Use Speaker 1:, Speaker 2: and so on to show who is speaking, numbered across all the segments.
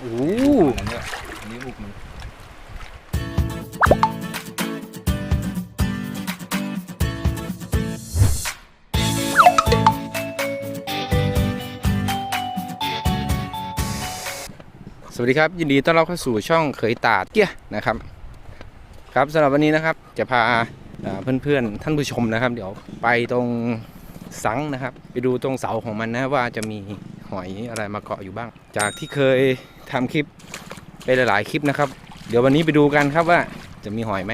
Speaker 1: โอ้โห
Speaker 2: อันนี้อันนี้ลูกมัน
Speaker 1: สวัสดีครับยินดีต้อนรับเข้าสู่ช่องเขยตาดเกี้ยนะครับ ครับสำหรับวันนี้นะครับจะพาเอ่อเพื่อนๆท่านผู้ชมนะครับ เดี๋ยวไปตรงสังนะครับ ไปดูตรงเสาของมันนะว่าจะมีหอยอะไรมาเกาะอยู่บ้าง จากที่เคย ทำคลิปไปหลาย ๆ คลิปนะครับ เดี๋ยววันนี้ไปดูกันครับว่าจะมีหอยไหม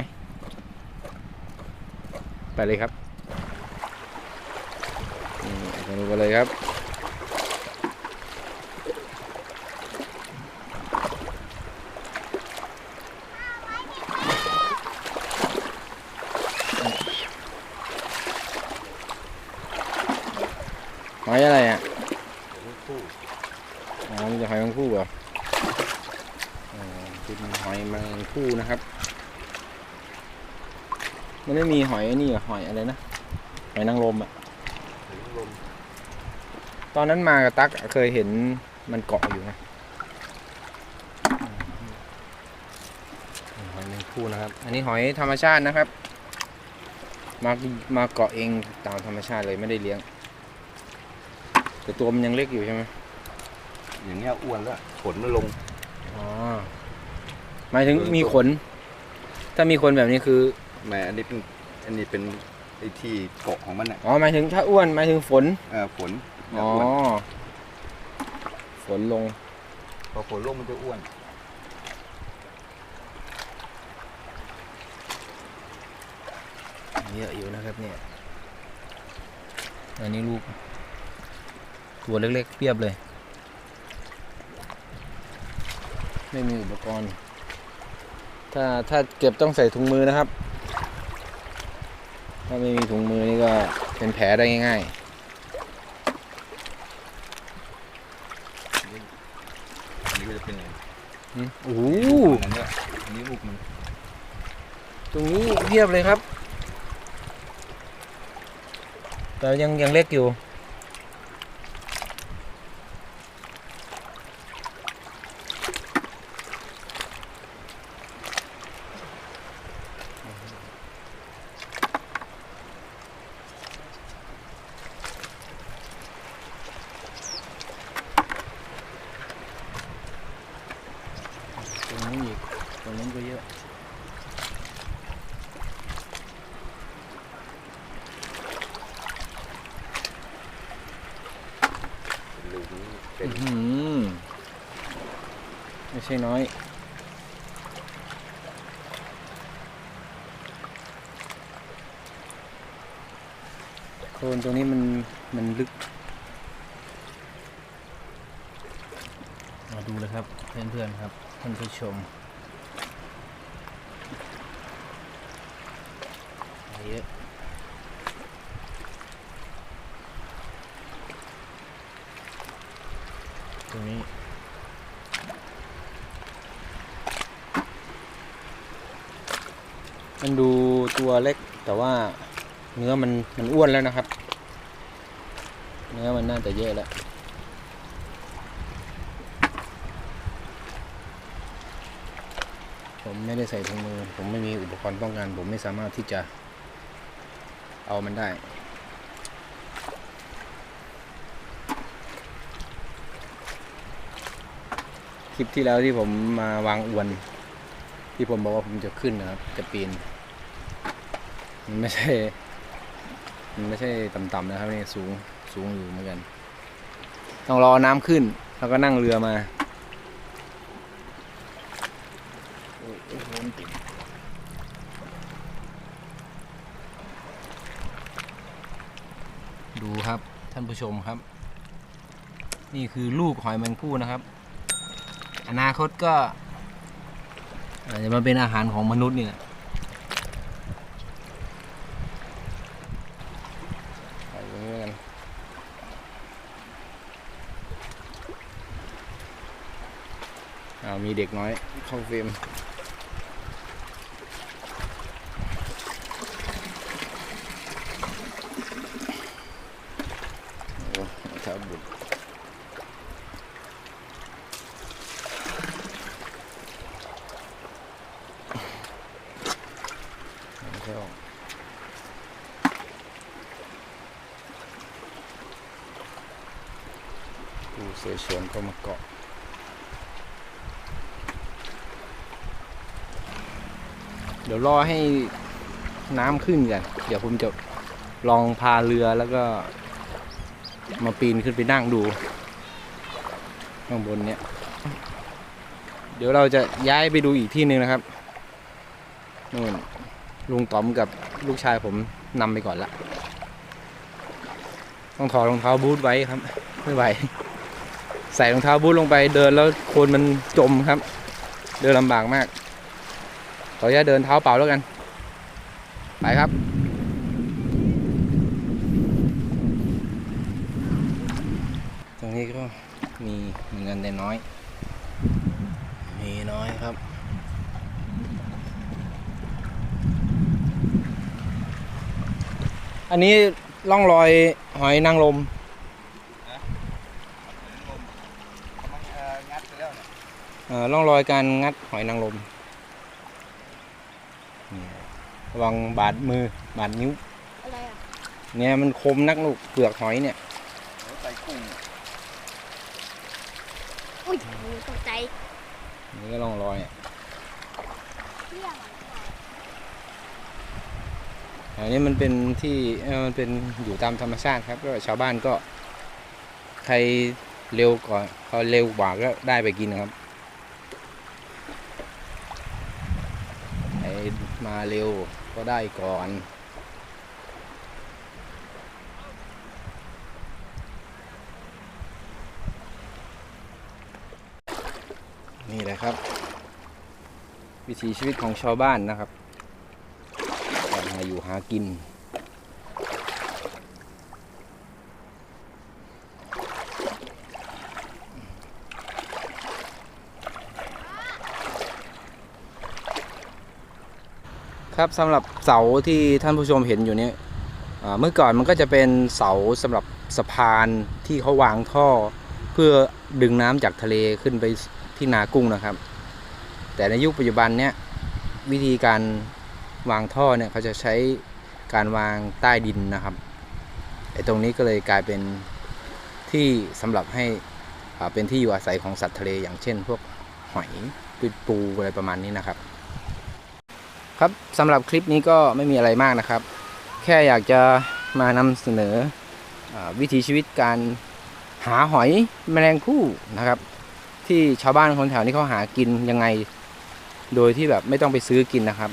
Speaker 1: ไปเลยครับไปดูกันเลยครับ หอยอะไรอะ อยแมงผู้นะครับ มันไม่มีหอยไอ้นี่เหรอหอยอะไรนะหอยนางรมอะตอนนั้นมากับตั๊กเคยเห็นมันเกาะอยู่นะอืมหอยแมงผู้นะครับ อันนี้หอยธรรมชาตินะครับ มามาเกาะเองตามธรรมชาติเลยไม่ได้เลี้ยง แต่ตัวมันยังเล็กอยู่ใช่ไหม
Speaker 2: อย่างเงี้ยอ้วนแล้วขนมันลง
Speaker 1: อ๋อ หมายถึงมีขน ถ้ามีขนแบบนี้คือ
Speaker 2: แหม่อันนี้เป็นอันนี้เป็นไอ้ที่เกาะของมันอะ
Speaker 1: อ๋อหมายถึงถ้าอ้วนหมายถึงฝน
Speaker 2: เออฝน
Speaker 1: อ๋อ
Speaker 2: อ้วน
Speaker 1: ฝนลง
Speaker 2: พอฝนลงมันจะอ้วน
Speaker 1: เยอะอยู่นะครับเนี่ยอันนี้ลูก ตัวเล็กๆเปียบเลย ไม่มีอุปกรณ์ ถ้าถ้าเก็บต้องใส่ถุงมือนะครับ ถ้าไม่มีถุงมือนี่ก็เป็นแผลได้ง่าย
Speaker 2: อันนี้ก็จะเป็นอย่างนี้
Speaker 1: ๆอืมโอ้โห
Speaker 2: อันเนี้ยอันนี้ลูกมัน
Speaker 1: ตรงนี้เพียบเลยครับ แต่ยังยังเล็กอยู่ ตรงนี้นอีก ตรงนั้นก็เยอะ
Speaker 2: เป็นลูกนี้ เป็น
Speaker 1: อื้อหือไม่ใช่น้อย โคลนตรงนี้มันมันลึก มาดูเลยครับ เพื่อนๆครับ ท่านผู้ชมเยอะ ตรงนี้ มันดูตัวเล็กแต่ว่าเนื้อมันมันอ้วนแล้วนะครับ เนื้อมันน่าจะเยอะแล้วผมไม่ได้ใส่ถุงมือ ผมไม่มีอุปกรณ์ป้องกัน ผมไม่สามารถที่จะเอามันได้ คลิปที่แล้วที่ผมมาวางอวน ที่ผมบอกว่าผมจะขึ้นนะครับ จะปีน มันไม่ใช่ มันไม่ใช่ต่ำๆนะครับนี่สูงสูงอยู่เหมือนกัน ต้องรอน้ำขึ้น แล้วก็นั่งเรือมาดดูครับท่านผู้ชมครับ นี่คือลูกหอยแมงผู้นะครับ อนาคตก็ อาจจะมาเป็นอาหารของมนุษย์นี่แหละไปตรงนี้กันอ้าวมีเด็กน้อยเข้าเฟรมโอ้ท้าบุตร ปูเสือเฉือนก็มาเกาะเดี๋ยวรอให้น้ำขึ้นกัน เดี๋ยวผมจะลองพาเรือแล้วก็ มาปีนขึ้นไปนั่งดู ข้างบนเนี้ย เดี๋ยวเราจะย้ายไปดูอีกที่หนึ่งนะครับนู่นลุงต๋อมกับลูกชายผมนำไปก่อนละ ต้องถอดรองเท้าบูทไว้ครับ ไม่ไหว ใส่รองเท้าบูทลงไปเดินแล้วโคนมันจมครับ เดินลำบากมาก ขออนุญาตเดินเท้าเปล่าแล้วกัน ไปครับตรงนี้ก็มีมีเงินแต่น้อย มีน้อยครับอันนี้ล่องรอยหอยนางรม
Speaker 2: งัดไปแล้วเนี่ย
Speaker 1: เอ่อ ร่องรอยการงัดหอยนางรมนี่ระวังบาดมือบาดนิ้ว
Speaker 3: อะไรอะ
Speaker 1: เนี่ยมันคมนักลูกเปลือกหอยเนี่ย
Speaker 2: เดี๋ยวใส่กุ้ง
Speaker 3: อุ้ยหนูตกใจ
Speaker 1: นี่ก็ร่องรอยอะ
Speaker 3: เรียกอะ
Speaker 1: อันนี้มันเป็นที่เอ่อมันเป็นอยู่ตามธรรมชาติครับก็ชาวบ้านก็ ใครเร็วก่อนเขาเร็วกว่าก็ได้ไปกินนะครับใคร มาเร็วก็ได้ก่อน นี่แหละครับ วิถีชีวิตของชาวบ้านนะครับการมาอยู่หากิน ครับสำหรับเสาที่ท่านผู้ชมเห็นอยู่นี้เมื่อก่อนมันก็จะเป็นเสาสำหรับสะพานที่เขาวางท่อ เพื่อดึงน้ำจากทะเลขึ้นไปที่นากุ้งนะครับ แต่ในยุคปัจจุบันเนี้ยวิธีการวางท่อเนี่ยเขาจะใช้การวางใต้ดินนะครับไอ้ตรงนี้ก็เลยกลายเป็นที่สำหรับให้เป็นที่อยู่อาศัยของสัตว์ทะเลอย่างเช่น พวกหอยปูปูอะไรประมาณนี้นะครับ ครับสำหรับคลิปนี้ก็ไม่มีอะไรมากนะครับ แค่อยากจะมานำเสนออวิถีชีวิตการหาหอยแมลงภู่นะครับ ที่ชาวบ้านคนแถวนี้เขาหากินยังไง โดยที่แบบไม่ต้องไปซื้อกินนะครับ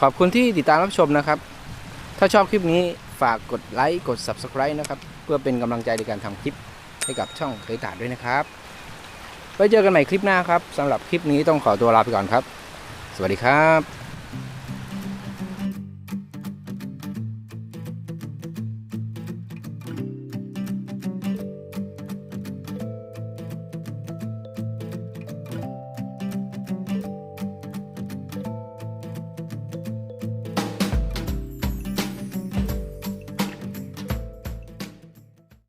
Speaker 1: ขอบคุณที่ติดตามรับชมนะครับ ถ้าชอบคลิปนี้ฝากกดไลค์กด Subscribe นะครับ เพื่อเป็นกำลังใจในการทำคลิปให้กับช่องเคยตาดด้วยนะครับไว้เจอกันใหม่คลิปหน้าครับสำหรับคลิปนี้ต้องขอตัวลาไปก่อนครับ สวัสดีครับ